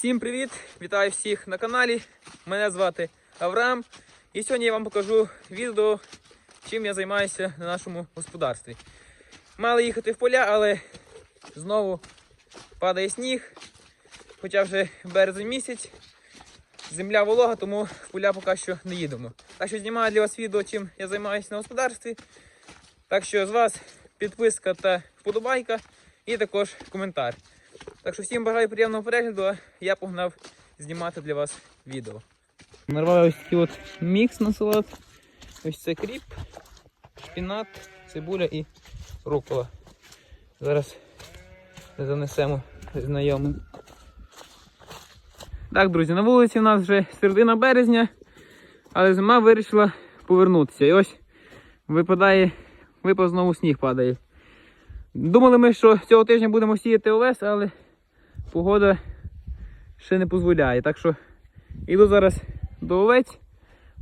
Всім привіт! Вітаю всіх на каналі. Мене звати Авраам. І сьогодні я вам покажу відео, чим я займаюся на нашому господарстві. Мали їхати в поля, але знову падає сніг. Хоча вже березень місяць, земля волога, тому в поля поки що не їдемо. Так що знімаю для вас відео, чим я займаюся на господарстві. Так що з вас підписка та вподобайка і також коментар. Так що всім бажаю приємного перегляду, я погнав знімати для вас відео. Нарваю ось такий от мікс на салат. Ось це кріп, шпінат, цибуля і рукола. Зараз занесемо знайомим. Так, друзі, на вулиці у нас вже середина березня, але зима вирішила повернутися. І ось випадає, випав знову сніг падає. Думали ми, що цього тижня будемо сіяти овес, але погода ще не дозволяє. Так що йду зараз до овець,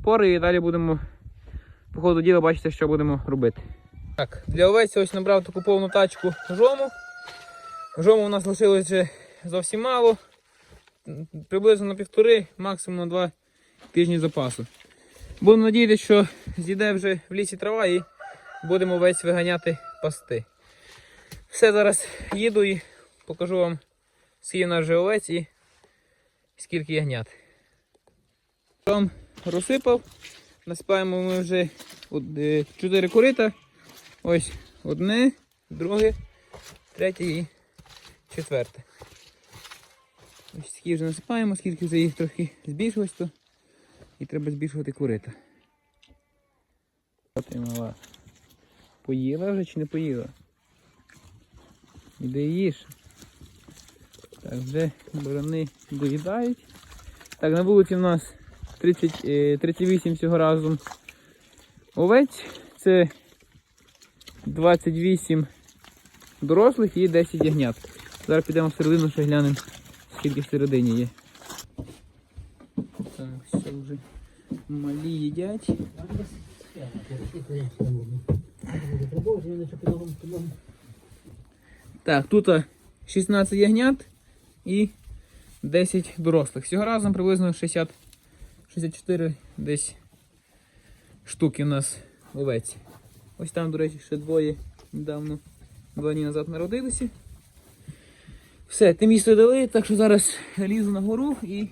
пори і далі будемо по ходу діла бачити, що будемо робити. Так, для овець ось набрав таку повну тачку жому. Жому у нас лишилось вже зовсім мало. Приблизно на півтори, максимум на два тижні запасу. Будемо надіятися, що зійде вже в лісі трава і будемо овець виганяти пасти. Все, зараз їду і покажу вам, скільки наш же овець і скільки ягнят. Там розсипав. Насипаємо ми вже 4 корита. Ось одне, друге, третє і четверте. Ось такі вже насипаємо, скільки вже їх трохи збільшилось, то і треба збільшувати корита. Поїла вже чи не поїла? Іди їж. Так, вже барани доїдають. Так, на вулиці в нас 30, е, 38 всього разом овець. Це 28 дорослих і 10 ягнят. Зараз підемо всередину, ще глянемо, скільки всередині є. Так, все вже малі їдять. Так, тут 16 ягнят і 10 дорослих. Всього разом приблизно 60, 64 десь штуки у нас овець. Ось там, до речі, ще двоє недавно, два дні назад народилися. Все, тим їсти дали, так що зараз лізу на гору і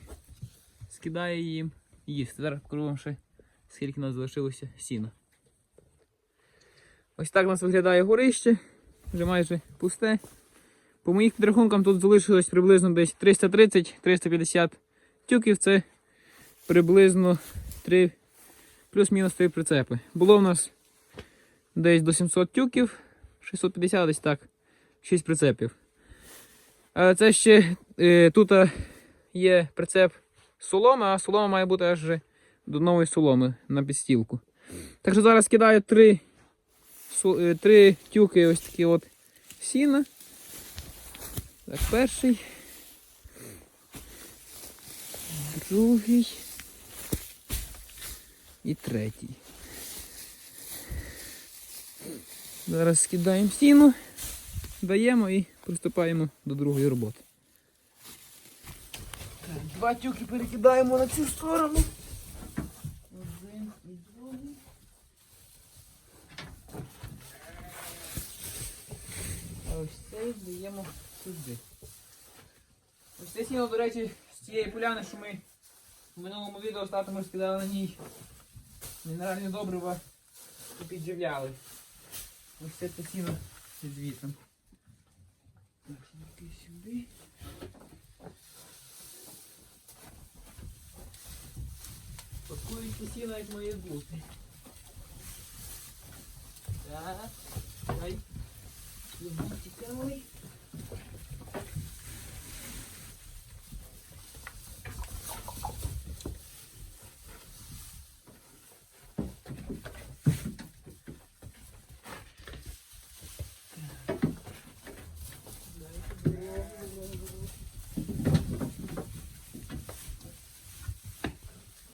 скидаю їм їсти. Зараз покажу вам ще, скільки у нас залишилося сіна. Ось так у нас виглядає горище, вже майже пусте. По моїх підрахункам тут залишилось приблизно десь 330-350 тюків. Це приблизно 3 плюс-мінус 3 прицепи. Було в нас десь до 700 тюків, 650 десь так, 6 прицепів. А це ще е, тут є прицеп соломи, а солома має бути аж до нової соломи на підстілку. Так що зараз кидаю 3, 3 тюки ось такі от сіна. Так, перший. Другий. І третій. Зараз скидаємо стіну, даємо і приступаємо до другої роботи. Так, два тюки перекидаємо на цю сторону. Один і другий. А ось цей даємо сюди. Ось це сіно, до речі, з цієї поляни, що ми в минулому відео з татом розкидали на ній мінеральні добрива і підживляли. Ось це це сіно звітом. Так, сюди. Пакують сіно, як має бути. Так, дай. Цікавий.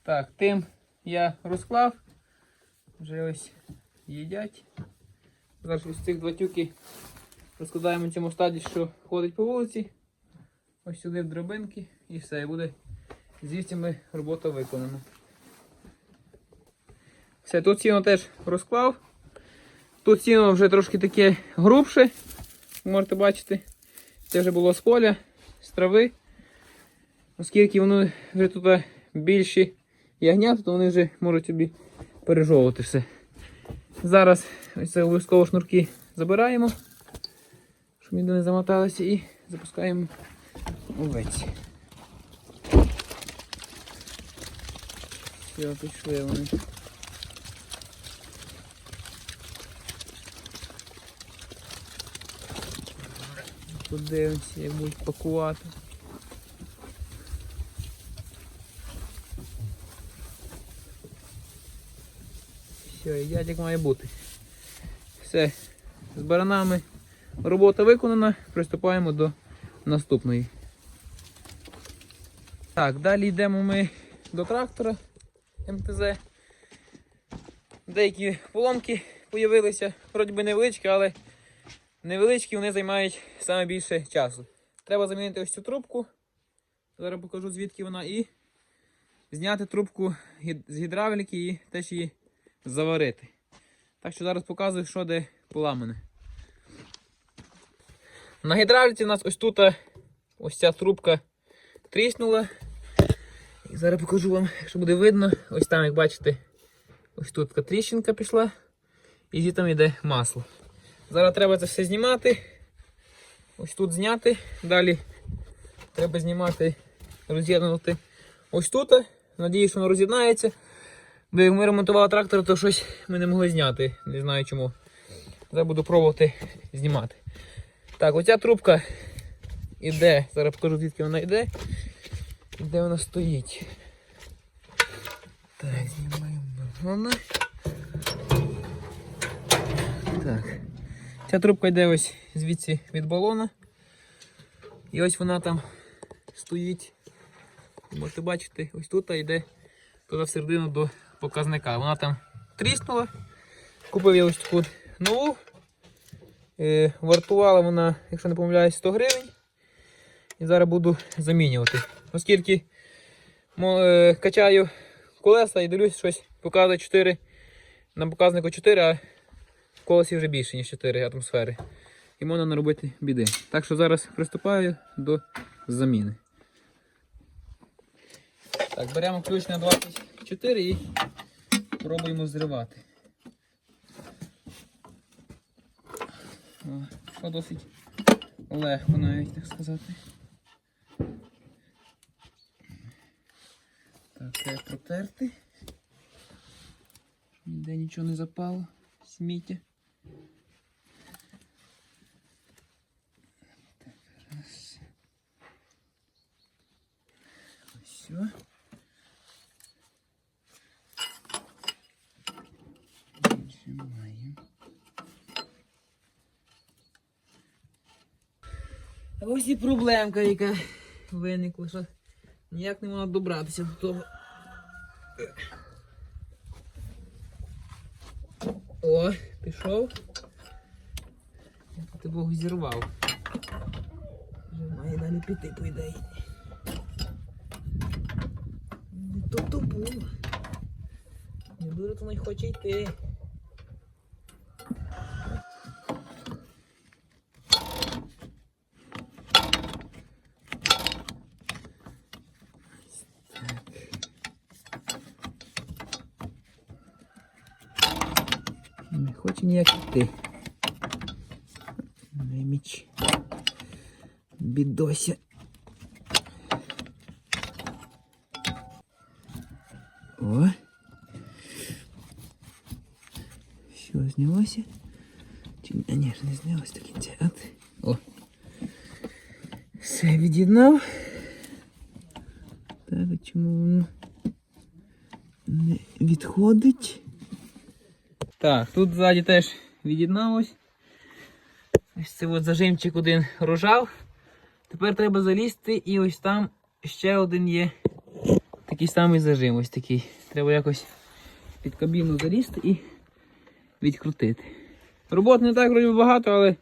Так, тим я розклав. Вже ось їдять. Зараз ось цих два тюки розкладаємо цьому стаді, що ходить по вулиці. Ось сюди в драбинки і все, і буде з вівцями робота виконана. Все, тут сіно теж розклав. Тут сіно вже трошки таке грубше, можете бачити. Це вже було з поля, з трави. Оскільки воно вже тут більші ягнята, то вони вже можуть собі пережовувати все. Зараз ось це обов'язково шнурки забираємо, ніде не замоталися, і запускаємо овець. Все, пішли вони. Подивимося, як будуть пакувати. Все, як має бути. Все, з баранами робота виконана, приступаємо до наступної. Так, далі йдемо ми до трактора МТЗ. Деякі поломки з'явилися, вроді би невеличкі, але невеличкі вони займають саме більше часу. Треба замінити ось цю трубку. Зараз покажу звідки вона і зняти трубку з гідравліки і теж її заварити. Так що зараз показую, що де поламане. На гідравліці у нас ось тут ось ця трубка тріснула. І зараз покажу вам, якщо буде видно, ось там, як бачите, ось тут тріщинка пішла, і звідти йде масло. Зараз треба це все знімати. Ось тут зняти. Далі треба знімати, роз'єднувати ось тут. Надіюсь, що воно роз'єднається. Бо як ми ремонтували трактор, то щось ми не могли зняти. Не знаю чому. Зараз буду пробувати знімати. Так, оця трубка іде. Зараз покажу, звідки вона йде. І де вона стоїть. Так, знімаємо вона. Так. Ця трубка йде ось звідси від балона. І ось вона там стоїть. Можете бачити, ось тут йде туди всередину до показника. Вона там тріснула. Купив я ось таку нову. Е, вартувала вона, якщо не помиляюсь, 100 гривень. І зараз буду замінювати. Оскільки е, качаю колеса і дивлюсь, щось показує 4. На показнику 4, а в колесі вже більше, ніж 4 атмосфери. І можна наробити біди. Так що зараз приступаю до заміни. Так, беремо ключ на 24 і пробуємо зривати. Що досить легко навіть, так сказати. Так, треба протерти. Ніде нічого не запало. Сміття. Так, раз. Ось все. Нажимаємо. А ось і проблемка, яка виникла, що ніяк не можна добратися до того. О, пішов. Ти Бог зірвав. Вже має далі піти, по ідеї. Не то то було. Не дуже то не хоче йти. Ніяк. Неміч. Бідося. О. Що, знялося? Чи ні, ні, не знялося до кінця. От. О. Все від'єднав. Так, чому не відходить? Так, тут ззаді теж від'єдналось. Ось це от зажимчик один рожав. Тепер треба залізти і ось там ще один є такий самий зажим. Ось такий. Треба якось під кабіну залізти і відкрутити. Робот не так вроді багато, але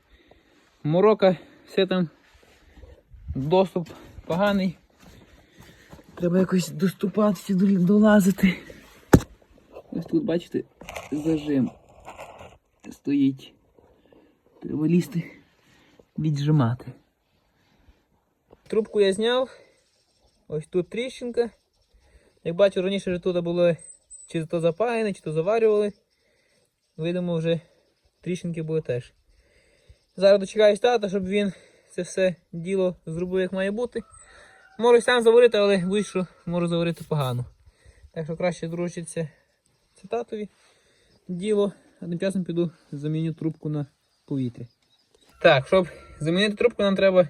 морока, все там доступ поганий. Треба якось доступатися, долазити. Ось тут, бачите, зажим стоїть. Треба лізти, віджимати. Трубку я зняв. Ось тут тріщинка. Як бачу, раніше вже тут було чи то запаяне, чи то заварювали. Видимо, вже тріщинки були теж. Зараз дочекаюсь тата, щоб він це все діло зробив як має бути. Можу сам заварити, але що можу заварити погано. Так що краще доручиться це діло, а тим часом піду заміню трубку на повітря. Так, щоб замінити трубку, нам треба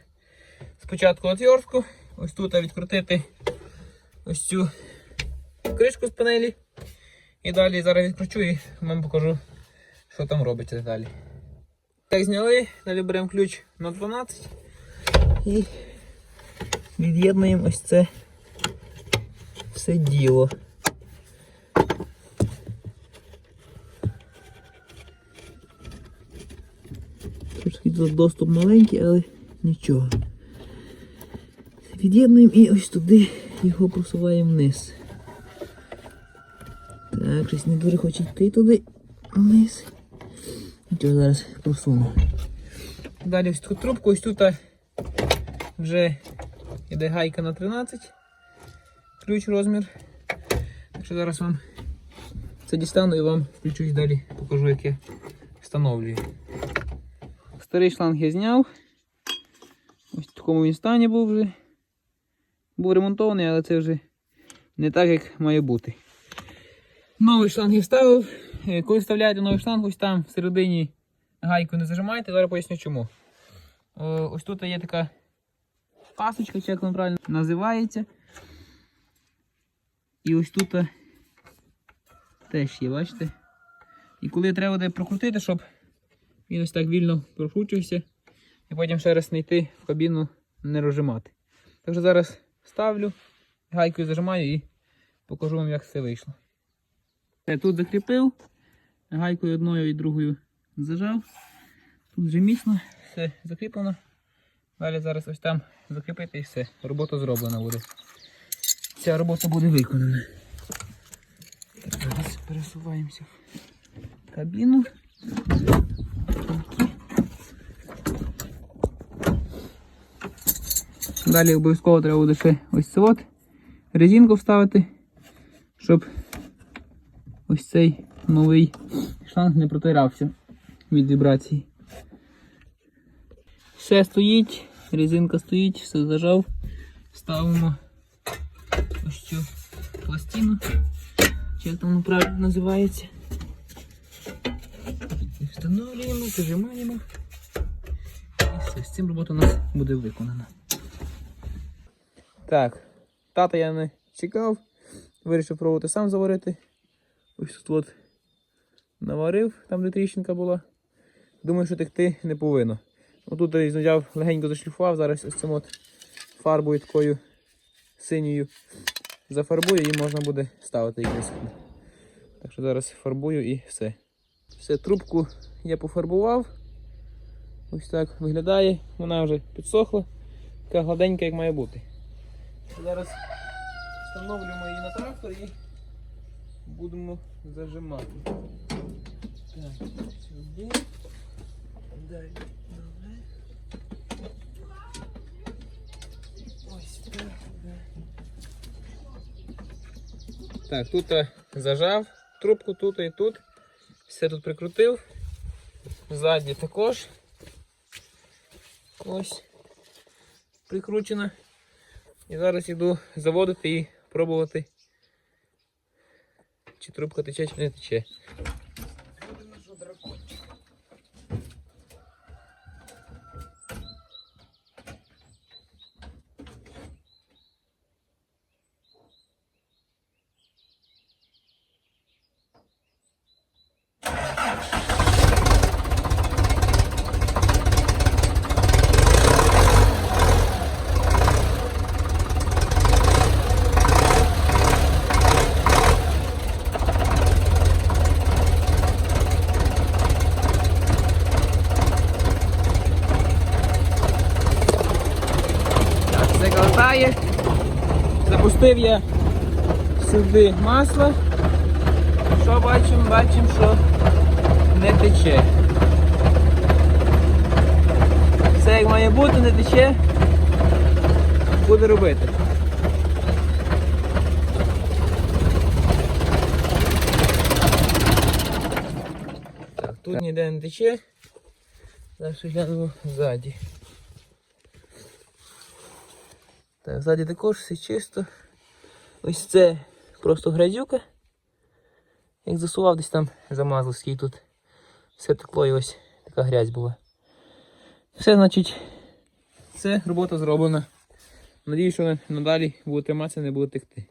спочатку отвертку. Ось тут відкрутити ось цю кришку з панелі. І далі зараз відкручу і вам покажу, що там робиться далі. Так, зняли, далі беремо ключ на 12 і від'єднуємо ось це все діло. Трошки тут доступ маленький, але нічого. Від'єднуємо і ось туди його просуваємо вниз. Так, щось не дуже хоче йти туди вниз. Нічого зараз просуну. Далі ось таку трубку, ось тут вже йде гайка на 13. Ключ розмір. Так що зараз вам це дістану і вам включусь далі, покажу, як я встановлюю. Старий шланг я зняв. Ось в такому він стані був вже. Був ремонтований, але це вже не так, як має бути. Новий шланг я вставив. Е, Коли вставляєте новий шланг, ось там всередині гайку не зажимаєте, зараз поясню чому. Е, Ось тут є така пасочка, чи як вона правильно називається. І ось тут е, теж є, бачите? І коли треба буде прокрутити, щоб він ось так вільно прокручувався, і потім ще раз не йти в кабіну, не розжимати. Так що зараз ставлю, гайкою зажимаю і покажу вам, як все вийшло. Все, тут закріпив, гайкою одною і другою зажав. Тут вже міцно, все закріплено. Далі зараз ось там закріпити і все. Робота зроблена буде. Ця робота буде виконана. Зараз пересуваємося в кабіну. Далі обов'язково треба буде ще ось це резинку вставити, щоб ось цей новий шланг не протирався від вібрації. Все стоїть, резинка стоїть, все зажав. Ставимо ось цю пластину, чи як там правильно називається. Встановлюємо, зажимаємо. І все, з цим робота у нас буде виконана. Так, тата я не чекав. Вирішив пробувати сам заварити. Ось тут от наварив, там де тріщинка була. Думаю, що текти не повинно. Отут я взяв, легенько зашліфував, зараз ось цим от фарбою такою синьою зафарбую і можна буде ставити її. Так що зараз фарбую і все. Все, трубку я пофарбував. Ось так виглядає. Вона вже підсохла. Така гладенька, як має бути. Зараз встановлюємо її на трактор і будемо зажимати. Так, сюди. Далі. Ось так. Тут зажав трубку тут і тут. Все тут прикрутив. Ззаді також. Ось прикручено. І зараз йду заводити і пробувати, чи трубка тече, чи не тече. Запустив я сюди масло. Що бачимо? Бачимо, що не тече. Все як має бути, не тече. Буде робити. Так, тут ніде не тече. Зараз глянемо ззаді. Так, ззаді також все чисто. Ось це просто грязюка. Як засував, десь там замазав, скільки тут все текло і ось така грязь була. Все, значить, це робота зроблена. Надіюсь, що надалі буде триматися, не буде текти.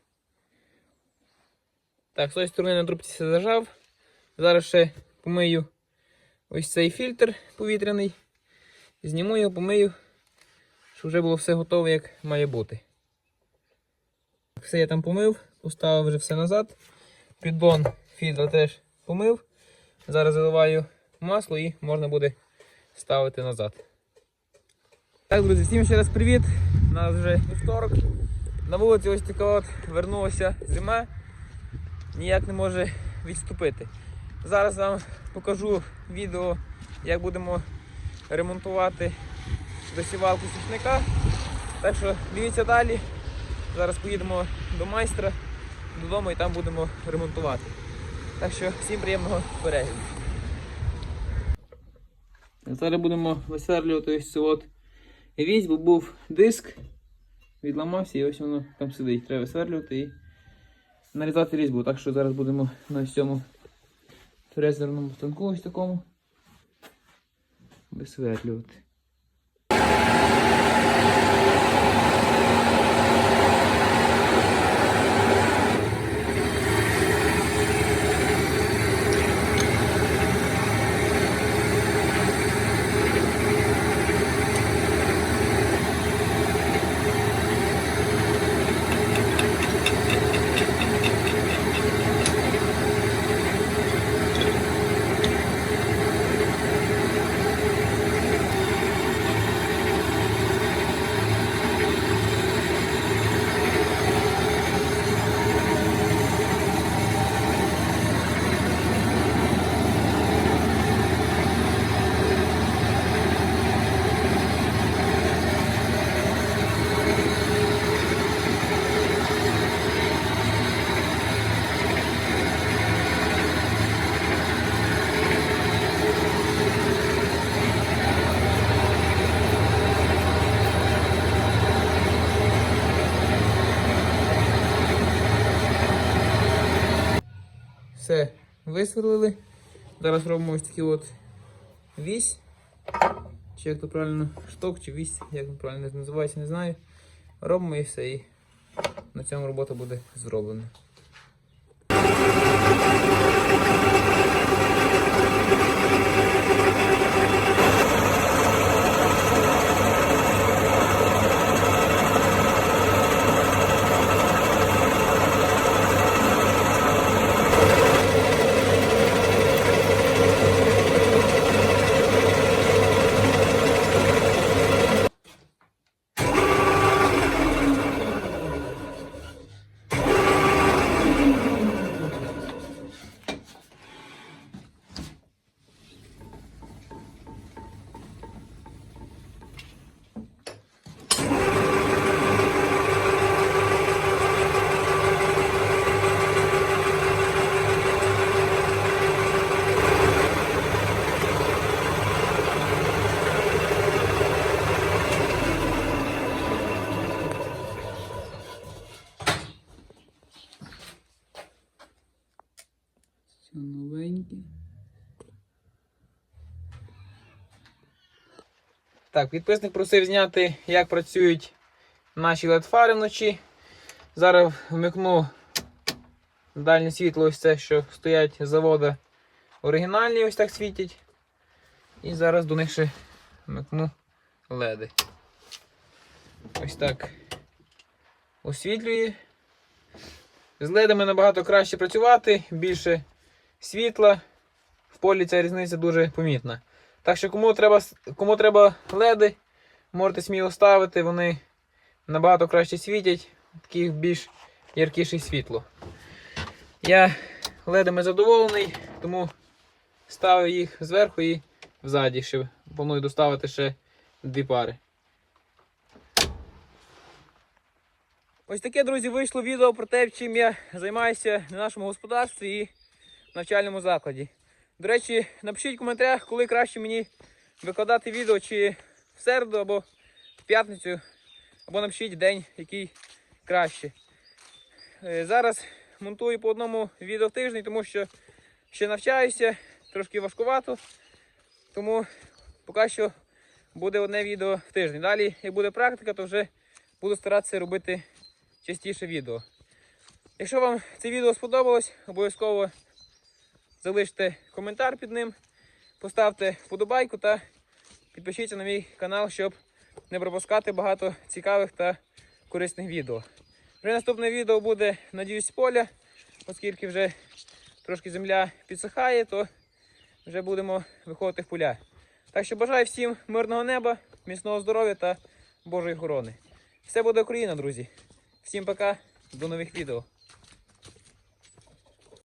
Так, з тої сторони на трубці все зажав. Зараз ще помию ось цей фільтр повітряний. Зніму його, помию, щоб вже було все готове, як має бути. Все я там помив, поставив вже все назад. Піддон фільтра теж помив. Зараз заливаю масло і можна буде ставити назад. Так, друзі, всім ще раз привіт. У нас вже вівторок. На вулиці ось така от вернулася зима. Ніяк не може відступити. Зараз вам покажу відео, як будемо ремонтувати досівалку сушника. Так що дивіться далі. Зараз поїдемо до майстра додому і там будемо ремонтувати. Так що всім приємного перегляду. Зараз будемо висверлювати ось цю от вісь, бо був диск, відламався і ось воно там сидить. Треба висверлювати і нарізати різьбу. Так що зараз будемо на цьому фрезерному станку ось такому висверлювати. Все, висверлили. Зараз робимо ось такий от вісь. Чи як то правильно шток, чи вісь, як то правильно називається, не знаю. Робимо і все. І на цьому робота буде зроблена. Все новеньке. Так, підписник просив зняти, як працюють наші LED-фари вночі. Зараз вмикну дальнє світло, ось це, що стоять з заводу оригінальні, ось так світять. І зараз до них ще вмикну леди. Ось так освітлює. З ледами набагато краще працювати, більше світла. В полі ця різниця дуже помітна. Так що кому треба, кому треба леди, можете сміло ставити, вони набагато краще світять, таких більш яркіше світло. Я ледами задоволений, тому ставив їх зверху і взаді. Ще планую доставити ще дві пари. Ось таке, друзі, вийшло відео про те, чим я займаюся на нашому господарстві навчальному закладі. До речі, напишіть в коментарях, коли краще мені викладати відео, чи в середу або в п'ятницю, або напишіть день, який краще. Е, Зараз монтую по одному відео в тиждень, тому що ще навчаюся, трошки важкувато. Тому поки що буде одне відео в тиждень. Далі, як буде практика, то вже буду старатися робити частіше відео. Якщо вам це відео сподобалось, обов'язково залиште коментар під ним, поставте вподобайку та підпишіться на мій канал, щоб не пропускати багато цікавих та корисних відео. Вже наступне відео буде, надіюсь, з поля, оскільки вже трошки земля підсихає, то вже будемо виходити в поля. Так що бажаю всім мирного неба, міцного здоров'я та Божої охорони. Все буде Україна, друзі. Всім пока, до нових відео.